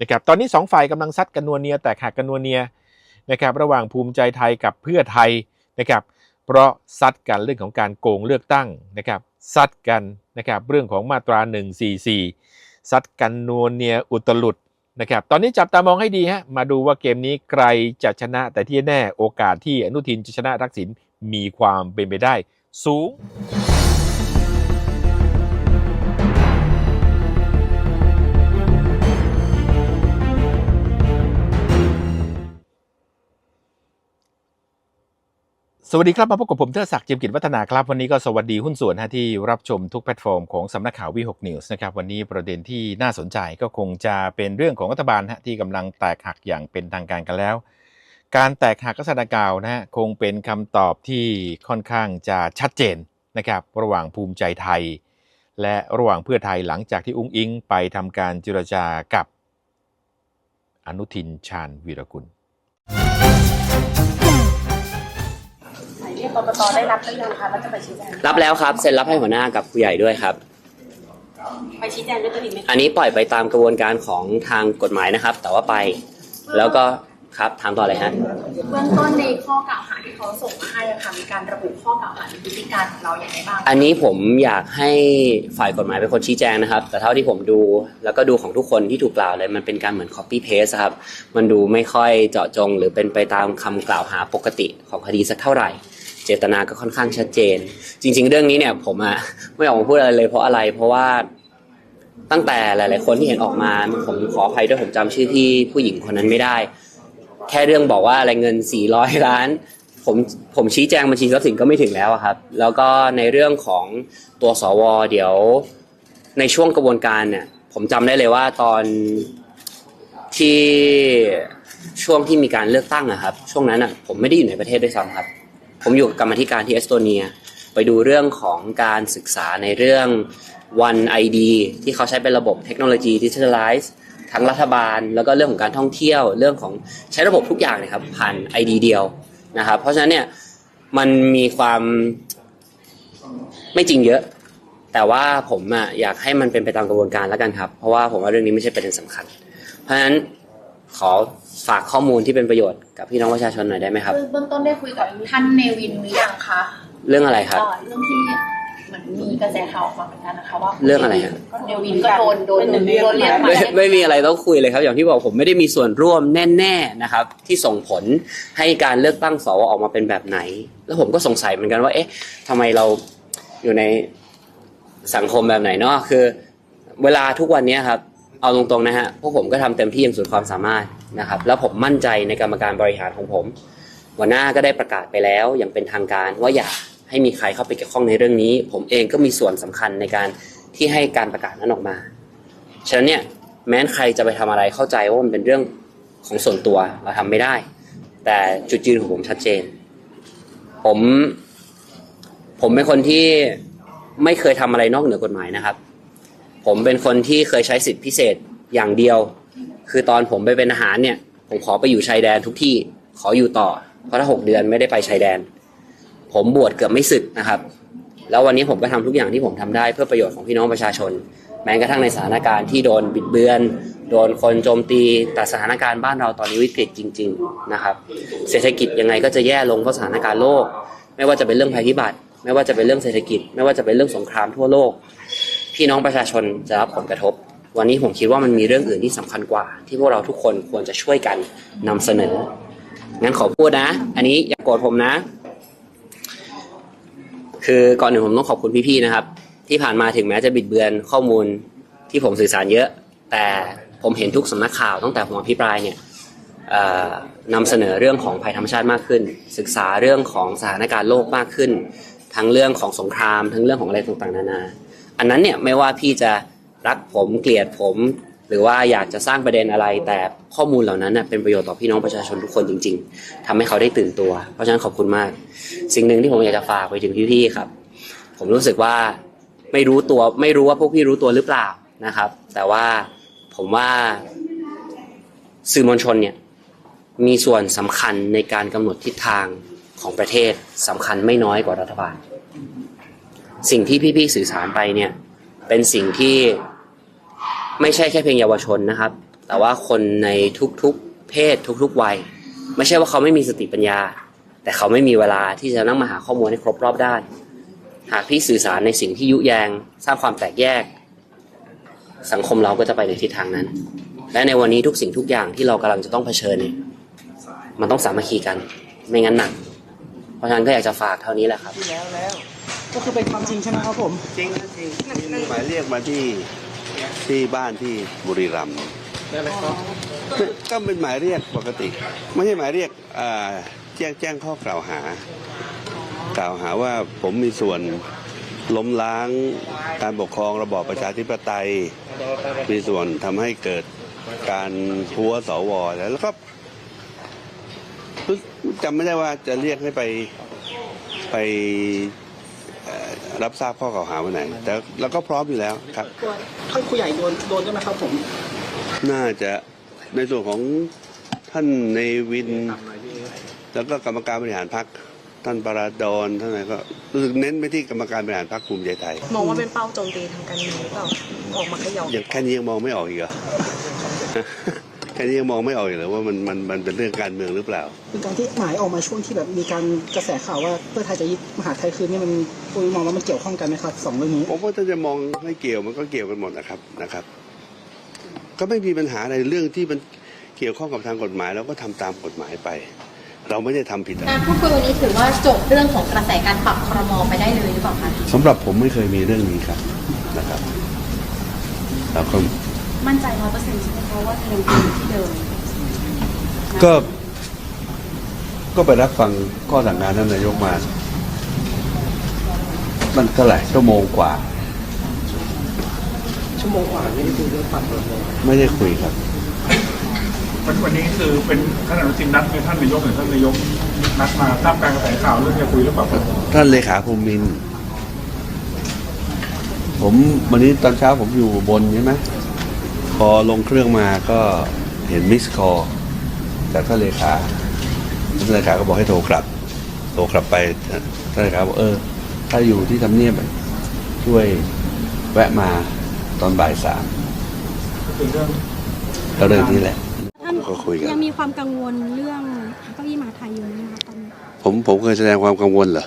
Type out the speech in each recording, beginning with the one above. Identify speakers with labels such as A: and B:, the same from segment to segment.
A: นะครับตอนนี้สองฝ่ายกำลังซัดกันนัวเนียแตกหักกันนัวเนียนะครับระหว่างภูมิใจไทยกับเพื่อไทยนะครับเพราะซัดกันเรื่องของการโกงเลือกตั้งนะครับซัดกันนะครับเรื่องของมาตรา 144ซัดกันนัวเนียอุตลุดนะครับตอนนี้จับตามองให้ดีฮะมาดูว่าเกมนี้ใครจะชนะแต่ที่แน่โอกาสที่อนุทินจะชนะทักษิณมีความเป็นไปได้สูง สวัสดีครับ มาพบกับผมเทิดศักดิ์จียมกิจวัฒนาครับ วันนี้ก็สวัสดีหุ้นส่วนฮะที่รับชมทุกแพลตฟอร์มของสำนักข่าววีหกนิวส์นะครับวันนี้ประเด็นที่น่าสนใจก็คงจะเป็นเรื่องของรัฐบาลฮะที่กำลังแตกหักอย่างเป็นทางการกันแล้ว การแตกหักลักษณะกล่าวนะฮะคงเป็นคำตอบที่ค่อนข้างจะชัดเจนนะครับระหว่างภูมิใจไทย และระหว่างเพื่อไทยหลังจากที่อุ้งอิงไปทำการเจรจากับ อนุทินชาญวีรกุล
B: หมายเรียกกกตได้รับหรือยังคะแล้วจะไปชี้แจง
C: รับแล้วครับเซ็นรับให้หัวหน้ากับผู้ใหญ่ด้วยครับ
B: ไปชี้แจงด้วยตัวเองไหมคะ
C: อันนี้ปล่อยไปตามกระบวนการของทางกฎหมายนะครับ แต่ว่าไปแล้วก็ครับถามต่อเลยฮะ
B: เบื้องต้นในข้อกล่าวหาที่เขาส่งมาให้อะค่ะมีการระบุข้อกล่าวหาในพฤติการของเราอย่างไรบ้าง
C: อันนี้ผมอยากให้ฝ่ายกฎหมายเป็นคนชี้แจงนะครับ แต่เท่าที่ผมดูแล้วก็ดูของทุกคนที่ถูกกล่าวเลยมันเป็นการเหมือน copy paste ครับ มันดูไม่ค่อยเจาะจง หรือเป็นไปตามคำกล่าวหาปกติของคดีสักเท่าไหร่ เจตนาก็ค่อนข้างชัดเจน จริง ๆ เรื่องนี้เนี่ย ผมอะไม่ออกมาพูดอะไรเลยเพราะอะไร เพราะว่าตั้งแต่หลาย ๆ คนที่เห็นออกมาผมขออภัยด้วยผมจำชื่อที่ผู้หญิงคนนั้นไม่ได้ แค่เรื่องบอกว่าอะไรเงิน 400 ล้าน ผมผมชี้แจงบัญชีทรัพย์สินก็ไม่ถึงแล้วครับ แล้วก็ในเรื่องของตัวสวเดี๋ยว ในช่วงกระบวนการเนี่ย ผมจำได้เลยว่าตอนที่ช่วงที่มีการเลือกตั้งอะครับ ช่วงนั้นอะผมไม่ได้อยู่ในประเทศด้วยซ้ำครับ ผมอยู่กับกรรมธิการที่เอสโตเนีย ไปดูเรื่องของการศึกษาในเรื่อง One ID ที่เขาใช้เป็นระบบเทคโนโลยีดิจิทัลไลซ์ทั้งรัฐบาล แล้วก็เรื่องของการท่องเที่ยวเรื่องของใช้ระบบทุกอย่างเลยครับผ่าน ID เดียวนะครับ เพราะฉะนั้นเนี่ยมันมีความไม่จริงเยอะ แต่ว่าผมอะอยากให้มันเป็นไปตามกระบวนการแล้วกันครับ เพราะว่าผมว่าเรื่องนี้ไม่ใช่ประเด็นสำคัญ เพราะฉะนั้น ขอฝากข้อมูลที่เป็นประโยชน์กับพี่น้องประชาชนหน่อยได้ไหมครับ
B: เบื้องเบื้องต้นได้คุยกับท่านเนวินหรือยังคะ
C: เรื่องอะไรครับ
B: เอ่อเรื่องที่เหมือนมีกระแสข่าวออกมาเหมือนกันนะคะว่า
C: เรื่องอะไรฮะ
B: ก็เนวินก็โดนโดนโดนโดนเรียกมา
C: ไม่ไม่มีอะไรต้องคุยเลยครับ อย่างที่บอกผมไม่ได้มีส่วนร่วมแน่ๆนะครับ ที่ส่งผลให้การเลือกตั้งสวออกมาเป็นแบบไหน แล้วผมก็สงสัยเหมือนกันว่า เอ๊ะทำไมเราอยู่ในสังคมแบบไหนเนาะคือ เวลาทุกวันนี้ครับ เอาตรงๆนะฮะพวกผมก็ทำเต็มที่อย่างสุดความสามารถนะครับ แล้วผมมั่นใจในกรรมการบริหารของผมหัวหน้าก็ได้ประกาศไปแล้วอย่างเป็นทางการว่าอย่าให้มีใครเข้าไปเกี่ยวข้องในเรื่องนี้ ผมเองก็มีส่วนสำคัญในการที่ให้การประกาศนั้นออกมา ฉะนั้นเนี่ยแม้นใครจะไปทำอะไรเข้าใจว่ามันเป็นเรื่องของส่วนตัวเราทำไม่ได้ แต่จุดยืนของผมชัดเจน ผมผมเป็นคนที่ไม่เคยทำอะไรนอกเหนือกฎหมายนะครับ ผมเป็นคนที่เคยใช้สิทธิพิเศษอย่างเดียว คือตอนผมไปเป็นทหารเนี่ย ผมขอไปอยู่ชายแดนทุกที่ขออยู่ต่อ เพราะถ้าหกเดือนไม่ได้ไปชายแดน ผมบวชเกือบไม่สึกนะครับ แล้ววันนี้ผมก็ทำทุกอย่างที่ผมทำได้เพื่อประโยชน์ของพี่น้องประชาชน แม้กระทั่งในสถานการณ์ที่โดนบิดเบือน โดนคนโจมตีแต่สถานการณ์บ้านเราตอนนี้วิกฤตจริง ๆนะครับ เศรษฐกิจยังไงก็จะแย่ลงเพราะสถานการณ์โลก ไม่ว่าจะเป็นเรื่องภัยพิบัติ ไม่ว่าจะเป็นเรื่องเศรษฐกิจ ไม่ว่าจะเป็นเรื่องสงครามทั่วโลก พี่น้องประชาชนจะรับผลกระทบ วันนี้ผมคิดว่ามันมีเรื่องอื่นที่สำคัญกว่า ที่พวกเราทุกคนควรจะช่วยกันนำเสนอ งั้นขอพูดนะ อันนี้อย่าโกรธผมนะ คือก่อนหนึ่งผมต้องขอบคุณพี่ๆนะครับ ที่ผ่านมาถึงแม้จะบิดเบือนข้อมูลที่ผมสื่อสารเยอะ แต่ผมเห็นทุกสำนักข่าวตั้งแต่ผมอภิปรายเนี่ยนำเสนอเรื่องของภัยธรรมชาติมากขึ้น ศึกษาเรื่องของสถานการณ์โลกมากขึ้น ทั้งเรื่องของสงคราม ทั้งเรื่องของอะไรต่างๆนานา อันนั้นเนี่ยไม่ว่าพี่จะรักผมเกลียดผม หรือว่าอยากจะสร้างประเด็นอะไร แต่ข้อมูลเหล่านั้นน่ะเป็นประโยชน์ต่อพี่น้องประชาชนทุกคนจริง ๆทำให้เขาได้ตื่นตัว เพราะฉะนั้นขอบคุณมาก สิ่งหนึ่งที่ผมอยากจะฝากไปถึงพี่ๆครับ ผมรู้สึกว่าไม่รู้ตัวไม่รู้ว่าพวกพี่รู้ตัวหรือเปล่านะครับ แต่ว่าผมว่าสื่อมวลชนเนี่ยมีส่วนสำคัญในการกำหนดทิศทางของประเทศสำคัญไม่น้อยกว่ารัฐบาล สิ่งที่พี่ๆสื่อสารไปเนี่ยเป็นสิ่งที่ไม่ใช่แค่เพียงเยาวชนนะครับ แต่ว่าคนในทุกๆเพศทุกๆวัย ไม่ใช่ว่าเขาไม่มีสติปัญญา แต่เขาไม่มีเวลาที่จะนั่งมาหาข้อมูลให้ครบรอบด้านหากพี่สื่อสารในสิ่งที่ยุแยง สร้างความแตกแยก สังคมเราก็จะไปในทิศทางนั้น และในวันนี้ทุกสิ่งทุกอย่างที่เรากำลังจะต้องเผชิญเนี่ยมันต้องสามัคคีกัน ไม่งั้นหนัก เพราะฉะนั้นก็อยากจะฝากเท่านี้แหละครับ
D: ก็คือเป็นความจริงใช่ไหมครับผม
E: จริงจริงมีหมายเรียกมาที่ที่บ้านที่บุรีรัมย์ก็เป็นหมายเรียกปกติ ไม่ใช่หมายเรียกอ่าแจ้งแจ้งข้อกล่าวหา กล่าวหาว่าผมมีส่วนล้มล้างการปกครองระบอบประชาธิปไตย มีส่วนทำให้เกิดการหัวสวแล้วก็จำไม่ได้ว่าจะเรียกให้ไปไปเอ่อ รับทราบข้อกล่าวหาวันไหน แต่เราก็พร้อมอยู่แล้วครับ
D: ตัวท่านครูใหญ่โดนโดนด้วยไหมครับผม
E: น่าจะในส่วนของท่านในวิน แล้วก็กรรมการบริหารพรรคท่านปราดอนท่านอะไรก็รู้สึกเน้นไปที่กรรมการบริหารพรรคภูมิใจไทย
F: มองว่าเป็นเป้าโจมตีทางการเมืองหรือเปล่าออกมาเขย่า
E: อย่างแค่นี้ยังมองไม่ออกอีกเหรอแค่นี้ยังมองไม่ออกอีกเหรอว่ามันมันมันเป็นเรื่องการเมืองหรือเปล่า
D: เป็นการที่หมายออกมาช่วงที่แบบมีการกระแสข่าวว่าเพื่อไทยจะยึดมหาไทยคืนนี่มันปุ้ยมองว่ามันเกี่ยวข้องกันไหมครับสองเรื่องนี้
E: ผมว่าถ้าจะมองให้เกี่ยวมันก็เกี่ยวกันหมดนะครับนะครับ ก็ไม่มีปัญหาอะไรเรื่องที่มันเกี่ยวข้องกับทางกฎหมายเราก็ทำตามกฎหมายไป เราไม่ได้ทำผิดอะไร
B: การพูดคุยวันนี้ถือว่าจบเรื่องของกระแสการปรับครมไปได้เลยหรือเปล่าคะ
E: สำหรับผมไม่เคยมีเรื่องนี้ครับนะครับแล้วก็
F: มั่นใจร้อยเปอร์เซ็นต์ใช่ไหมคะว่ายังอยู่ที่เดิม
E: ก็ ก็ไปรับฟังข้อสั่งงานท่านนายกมา มันเท่าไหร่ชั่วโมงกว่า
D: ชั่วโมงกว่าไม่ได้คุยเรื่องปรับเลย
E: ไม่ได้คุยครับ
G: วันวันนี้คือเป็นท่านอนุทินนัดเป็นท่านนายกหรือท่านนายกนัดมาท่ามกลางกระแสข่าวเรื่องจะคุยหรือเปล่าครับ
E: ท่านเลขาภูมินทร์ผมวันนี้ตอนเช้าผมอยู่บนใช่ไหมพ อลงเครื่องมาก็เห็นมิสคอจากท่านเลขาท่านเลขาก็บอกให้โทรกลับ โทรกลับไปท่านเลขาบอกเออ ถ้าอยู่ที่ทำเนียบอะช่วยแวะมาตอนบ่ายสาม
G: ก็คือเรื่อง
E: ก็เรื่องนี้แหละ
H: ท่าน
E: ก็คุยกัน
H: ยังมีความกังวลเรื่องเก้าอี้มหาไทยอยู่ไหมคะตอนนี้
E: ผมผมเคยแสดงความกังวลเหรอ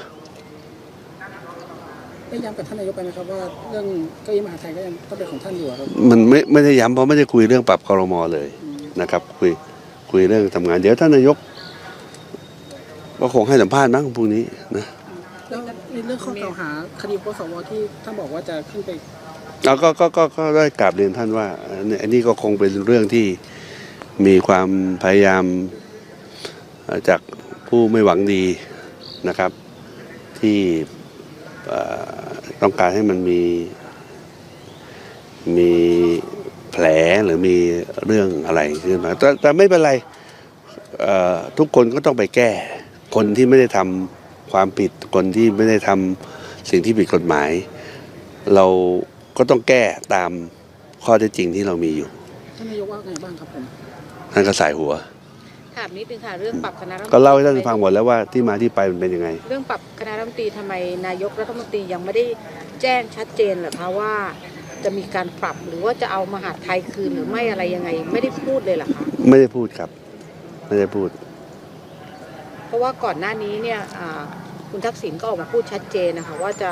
D: ได้ย้ำกับท่านนายกไปไหมครับว่าเรื่องเก้าอี้มหาไทยก็ยังต้องเป็นของท่านอยู่อะครับ
E: มันไม่ไม่ได้ย้ำเพราะไม่ได้คุยเรื่องปรับคอรมอเลยนะครับ คุยคุยเรื่องทำงาน เดี๋ยวท่านนายกก็คงให้สัมภาษณ์มั้งพรุ่งนี้นะ
D: แล้วในเรื่องข้อกล่าวหาคดีพสวที่ท่านบอกว่าจะขึ้นไป
E: แล้วก็ก็ก็ก็ได้กราบเรียนท่านว่าอันนี้อันนี้ก็คงเป็นเรื่องที่มีความพยายามเอ่อจากผู้ไม่หวังดีนะครับ ที่เอ่อ ต้องการให้มันมีมีแผลหรือมีเรื่องอะไรขึ้นมาแต่แต่ไม่เป็นไรเอ่อทุกคนก็ต้องไปแก้ คนที่ไม่ได้ทำความผิดคนที่ไม่ได้ทำสิ่งที่ผิดกฎหมาย เราก็ต้องแก้ตามข้อเท็จจริงที่เรามีอยู่
D: ท่านนายกว่าไงบ้างครับผม
E: ท่านก็ใส่หัว
F: ถามนิดนึงค่ะ เรื่องปรับคณะรัฐมนตรี
E: ก็เล่าให้ท่านฟังหมดแล้วว่าที่มาที่ไปมันเป็นยังไง
F: เรื่องปรับคณะรัฐมนตรีทำไมนายกรัฐมนตรียังไม่ได้แจ้งชัดเจนเหรอคะว่า จะมีการปรับหรือว่าจะเอามหาดไทยคืนหรือไม่อะไรยังไง ไม่ได้พูดเลยเหรอคะ
E: ไม่ได้พูดครับ ไม่ได้พูด
F: เพราะว่าก่อนหน้านี้เนี่ยอ่าคุณทักษิณก็ออกมาพูดชัดเจนนะคะว่าจะ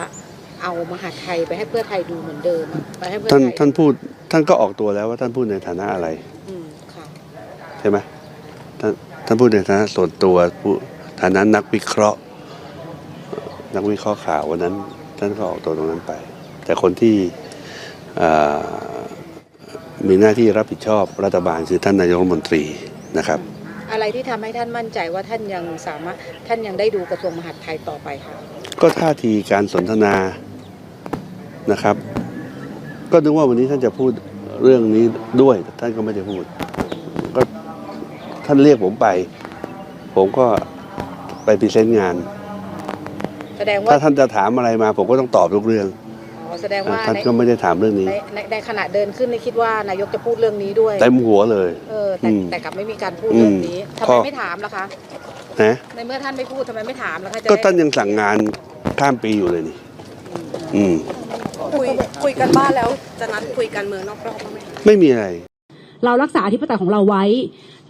F: เอามหาดไทยไปให้เพื่อไทยดูเหมือนเดิมอะไปให้เพื่อ
E: ท่าน
F: ไทย
E: ท่านพูดท่านก็ออกตัวแล้วว่าท่านพูดในฐานะอะไร
F: อืมค่ะ
E: ใช่ไหม ท่านท่านพูดในฐานะส่วนตัวผู้ฐานะนักวิเคราะห์ นักวิเคราะห์ข่าววันนั้น ท่านก็ออกตัวตรงนั้นไป แต่คนที่อ่ามีหน้าที่รับผิดชอบรัฐบาลคือท่านนายกรัฐมนตรีนะครับ
F: อะไรที่ทำให้ท่านมั่นใจว่าท่านยังสามารถท่านยังได้ดูกระทรวงมหาดไทยต่อไปค่ะ
E: ก็ท่าทีการสนทนานะครับ ก็นึกว่าวันนี้ท่านจะพูดเรื่องนี้ด้วยแต่ท่านก็ไม่ได้พูดก็ ท่านเรียกผมไป ผมก็ไปพรีเซนต์งาน
F: แสดงว่า
E: ถ้าท่านจะถามอะไรมา ผมก็ต้องตอบทุกเรื่อง
F: อ๋อแสดงว่า
E: ท่าน
F: ใน
E: ก็ไม่ได้ถามเรื่องนี้
F: ในในในขณะเดินขึ้นในคิดว่านายกจะพูดเรื่องนี้ด้วย
E: เต็มหัวเลย
F: เออแต่
E: อืม
F: แต่กลับไม่มีการพูดเรื่องนี้
E: อืม
F: ทำ
E: ข้
F: ไม
E: อ
F: ไม่ถามล่ะคะ
E: นะ
F: ในเมื่อท่านไม่พูดทำไมไม่ถามล่ะคะจะ
E: ก็
F: ได้
E: ท่านยังสั่งงานข้ามปีอยู่เลยนี่ อืม
I: คุยคุยกันบ้านแล้วจะนัดคุยกันเมืองนอกรอบบ้างไหมคะ
E: ไม่มีอะไร
I: เรารักษาอธิปไตยของเราไว้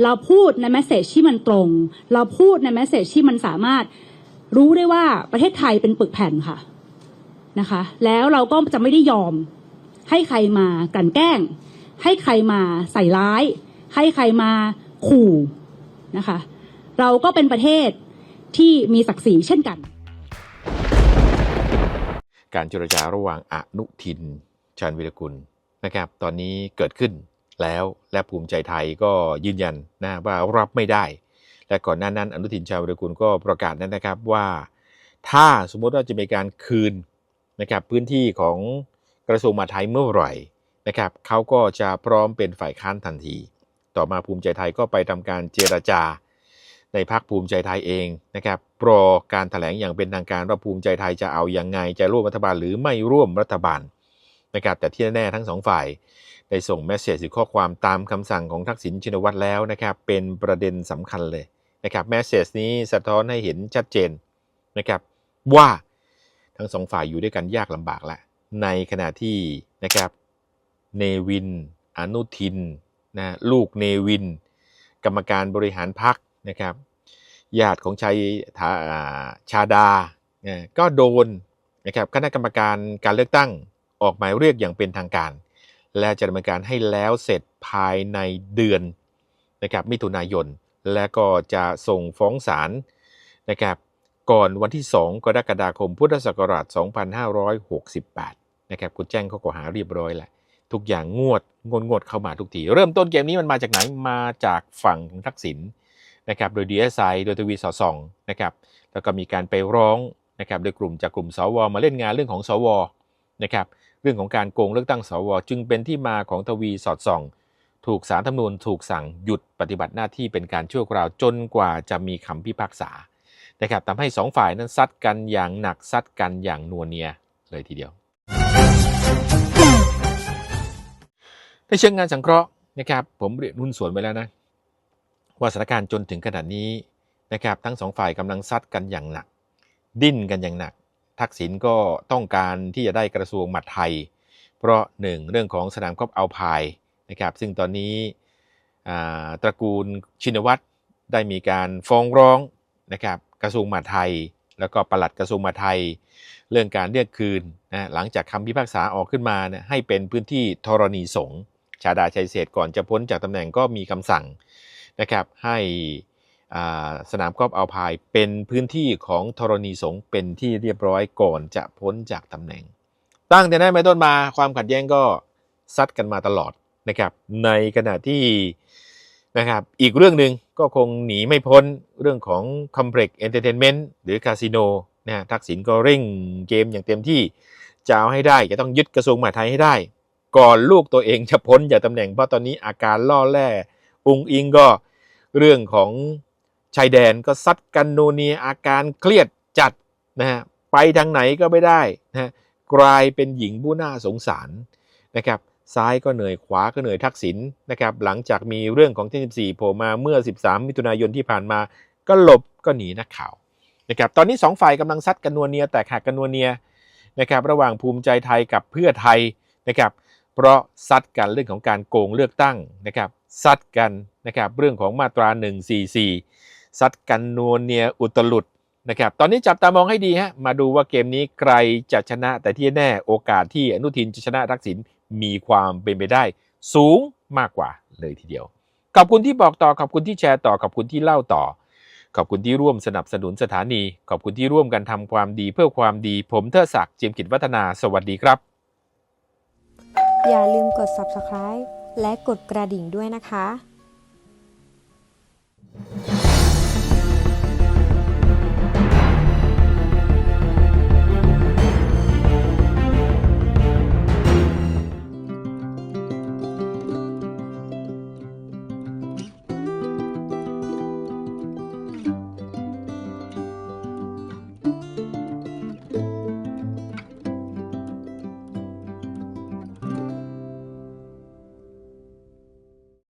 I: เราพูดในแมสเซจที่มันตรง เราพูดในแมสเซจที่มันสามารถรู้ได้ว่าประเทศไทยเป็นปึกแผ่นค่ะนะคะ แล้วเราก็จะไม่ได้ยอม ให้ใครมากลั่นแกล้ง ให้ใครมาใส่ร้าย ให้ใครมาขู่นะคะ เราก็เป็นประเทศที่มีศักดิ์ศรีเช่นกัน
A: การเจรจาระหว่างอนุทินชาญวิรกุลนะครับ ตอนนี้เกิดขึ้น แล้ว และภูมิใจไทยก็ยืนยันนะว่ารับไม่ได้ และก่อนหน้านั้นอนุทินชาญวิรกุลก็ประกาศนั้นนะครับว่า ถ้าสมมติว่าจะมีการคืนนะครับพื้นที่ของกระทรวงมหาดไทยเมื่อไหร่นะครับเขาก็จะพร้อมเป็นฝ่ายค้านทันที ต่อมาภูมิใจไทยก็ไปทำการเจรจา ในพักภูมิใจไทยเองนะครับรอการถแถลงอย่างเป็นทางการว่าภูมิใจไทยจะเอาอย่างไง จะร่วมรัฐบาลหรือไม่ร่วมรัฐบาลนะครับแต่ที่แน่ทั้งสองฝ่าย ได้ส่งแมสเซจหรือข้อความตามคำสั่งของทักษิณชินวัตรแล้วนะครับ เป็นประเด็นสำคัญเลยนะครับแมสเซจนี้สะท้อนให้เห็นชัดเจนนะครับว่าทั้งสองฝ่ายอยู่ด้วยกันยากลำบากละในขณะที่นะครับเนวิน อนุทินนะลูกเนวิน กรรมการบริหารพักนะครับญาติของชายาชาดา ก็โดนนะครับคณะกรรมการการเลือกตั้งออกหมายเรียกอย่างเป็นทางการ และจะดำเนินการให้แล้วเสร็จภายในเดือนนะครับมิถุนายน และก็จะส่งฟ้องศาลนะครับก่อนวันที่ 2 กรกฎาคมพุทธศักราช 2568 นะครับคุณแจ้งข้อกล่าวหาเรียบร้อยแล้วทุกอย่างงวดงวดงวดเข้ามาทุกที เริ่มต้นเกมนี้มันมาจากไหนมาจากฝั่งของทักษิณนะครับโดย DSI โดยทวีสอส่องนะครับแล้วก็มีการไปร้องนะครับโดยกลุ่มจากกลุ่มสวมาเล่นงานเรื่องของสวนะครับ เรื่องของการโกงเลือกตั้งสวจึงเป็นที่มาของทวีสอดส่อง ถูกสารธรรมนูญถูกสั่งหยุดปฏิบัติหน้าที่เป็นการชั่วคราวจนกว่าจะมีคำพิพากษานะครับทำให้สองฝ่ายนั้นซัดกันอย่างหนักซัดกันอย่างนัวเนียเลยทีเดียวในเชิงงานสังเคราะห์นะครับผมเรียนหุ้นส่วนไปแล้วนะว่าสถานการณ์จนถึงขนาดนี้นะครับทั้งสองฝ่ายกำลังซัดกันอย่างหนัก ดิ้นกันอย่างหนัก ทักษิณก็ต้องการที่จะได้กระทรวงหมหาดไทย เพราะหนึ่งเรื่องของสนามกอล์ฟเอาพายนะครับซึ่งตอนนี้ตระกูลชินวัตรได้มีการฟ้องร้องนะครับกระทรวงมหาดไทย แล้วก็ปลัดกระทรวงมหาดไทย เรื่องการเรียกคืนนะหลังจากคำพิพากษาออกขึ้นมานี่ยให้เป็นพื้นที่ธรณีสงฆ์ชาดาชัยเศษก่อนจะพ้นจากตำแหน่งก็มีคำสั่งนะครับให้ สนามกอล์ฟเอาพายเป็นพื้นที่ของธรณีสงฆ์เป็นที่เรียบร้อยก่อนจะพ้นจากตำแหน่ง ตั้งแต่นั้นไปต้นมาความขัดแย้งก็ซัดกันมาตลอดนะครับในขณะที่นะครับอีกเรื่องหนึ่งก็คงหนีไม่พ้นเรื่องของ Complex Entertainment หรือคาสิโนนะฮะทักษิณก็เร่งเกมอย่างเต็มที่จะเอาให้ได้จะต้องยึดกระทรวงมหาดไทยให้ได้ ก่อนลูกตัวเองจะพ้นจากตำแหน่งเพราะตอนนี้อาการล่อแร่อุงอิงก็เรื่องของ ชายแดนก็ซัดกันโนเนียอาการเครียดจัดนะฮะไปทางไหนก็ไม่ได้นะฮะกลายเป็นหญิงผู้น่าสงสารนะครับซ้ายก็เหนื่อยขวาก็เหนื่อยทักษิณนะครับหลังจากมีเรื่องของที่14โผล่มาเมื่อ 13 มิถุนายนที่ผ่านมา ก็หลบก็หนีนักข่าวนะครับตอนนี้สองฝ่ายกำลังซัดกันนัวเนียแตกหักกันนัวเนียนะครับระหว่างภูมิใจไทยกับเพื่อไทยนะครับเพราะซัดกันเรื่องของการโกงเลือกตั้งนะครับซัดกันนะครับเรื่องของมาตรา 144 ซัดกันนัวเนียอุตลุดนะครับตอนนี้จับตามองให้ดีฮะมาดูว่าเกมนี้ใครจะชนะแต่ที่แน่โอกาสที่อนุทินจะชนะทักษิณมีความเป็นไปได้ สูงมากกว่าเลยทีเดียว ขอบคุณที่บอกต่อขอบคุณที่แชร์ต่อขอบคุณที่เล่าต่อ ขอบคุณที่ร่วมสนับสนุนสถานี ขอบคุณที่ร่วมกันทำความดีเพื่อความดี ผมเทิดศักดิ์เจียมกิจวัฒนาสวัสดีครับ
J: อย่าลืมกด subscribe และกดกระดิ่งด้วยนะคะ